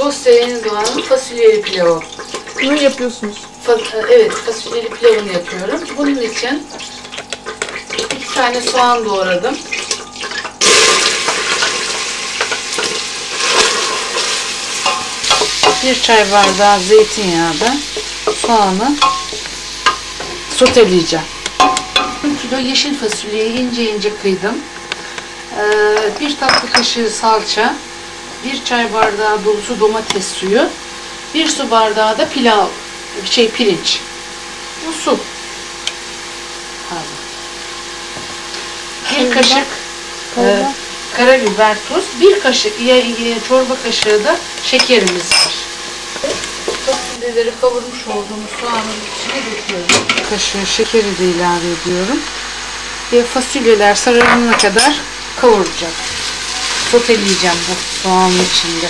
Yeni Doğan'ın fasulyeli pilavı. Bunu yapıyorsunuz. Fa- evet, fasulyeli pilavını yapıyorum. Bunun için iki tane soğan doğradım. Bir çay bardağı zeytinyağda soğanı soteleyeceğim. 1 kilo yeşil fasulyeyi ince ince kıydım. Ee, bir tatlı kaşığı salça, bir çay bardağı dolusu domates suyu, bir su bardağı da pilav, şey pirinç. Bu su. Pardon. Bir kaşık e, Karabiber. tuz, bir kaşık ya, ya çorba kaşığı da şekerimiz var. Fasulyeleri kavurmuş olduğumuz soğanın içine döküyorum. Kaşığı şekeri de ilave ediyorum. Ve fasulyeler sararana kadar kavuracağım. Soteleyeceğim bu soğanın içinde.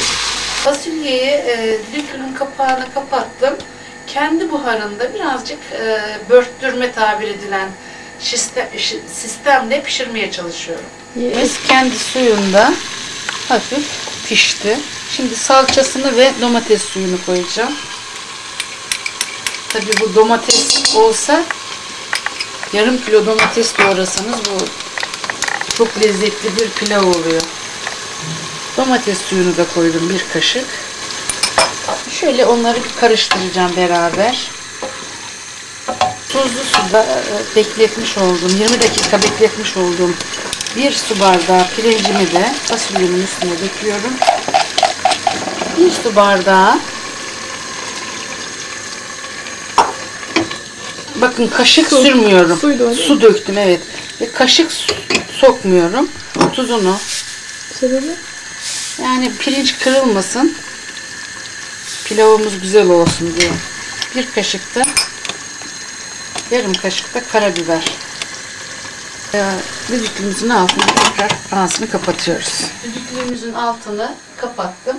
Fasulyeyi e, düdüklünün kapağını kapattım. Kendi buharında birazcık e, börttürme tabir edilen sistem, sistemle pişirmeye çalışıyorum. Biz kendi suyunda hafif pişti. Şimdi salçasını ve domates suyunu koyacağım. Tabii bu domates olsa yarım kilo domates doğrasanız bu çok lezzetli bir pilav oluyor. Domates suyunu da koydum bir kaşık. Şöyle onları bir karıştıracağım beraber. Tuzlu suda e, bekletmiş olduğum, 20 dakika bekletmiş olduğum bir su bardağı pirincimi de fasulyemin üstüne döküyorum. Bir su bardağı Bakın kaşık Su. sürmüyorum. Suydu Su döktüm evet. Ve kaşık sokmuyorum. Tuzunu. Sebebi? Yani pirinç kırılmasın. Pilavımız güzel olsun diye. Bir kaşık da yarım kaşık da karabiber. Ee, Düdüklüğümüzün altını tekrar ağzını kapatıyoruz. Düdüklüğümüzün altını kapattım.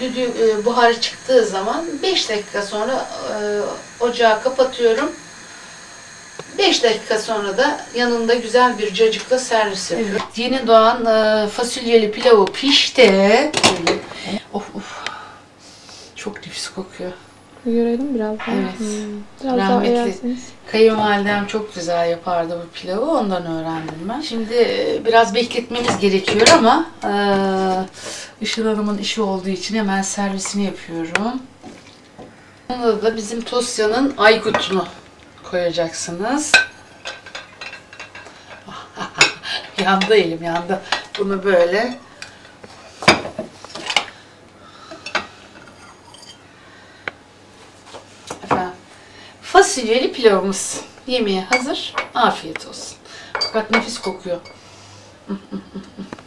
Düdü, e, buharı çıktığı zaman 5 dakika sonra e, ocağı kapatıyorum. 5 dakika sonra da yanında güzel bir cacıkla servis yapıyorum. Yeni doğan e, fasulyeli pilavı pişti. Böyle. Of of. Çok nefis kokuyor. Görelim biraz daha. Evet. Hmm. Biraz daha Rahmetli. eğerseniz. Kayınvalidem çok güzel yapardı bu pilavı. Ondan öğrendim ben. Şimdi e, biraz bekletmemiz gerekiyor ama e, Işıl Hanım'ın işi olduğu için hemen servisini yapıyorum. Buna da bizim Tosya'nın aygutunu koyacaksınız. yandı elim yandı. Bunu böyle Efendim, fasulyeli pilavımız yemeğe hazır. Afiyet olsun. Fakat nefis kokuyor.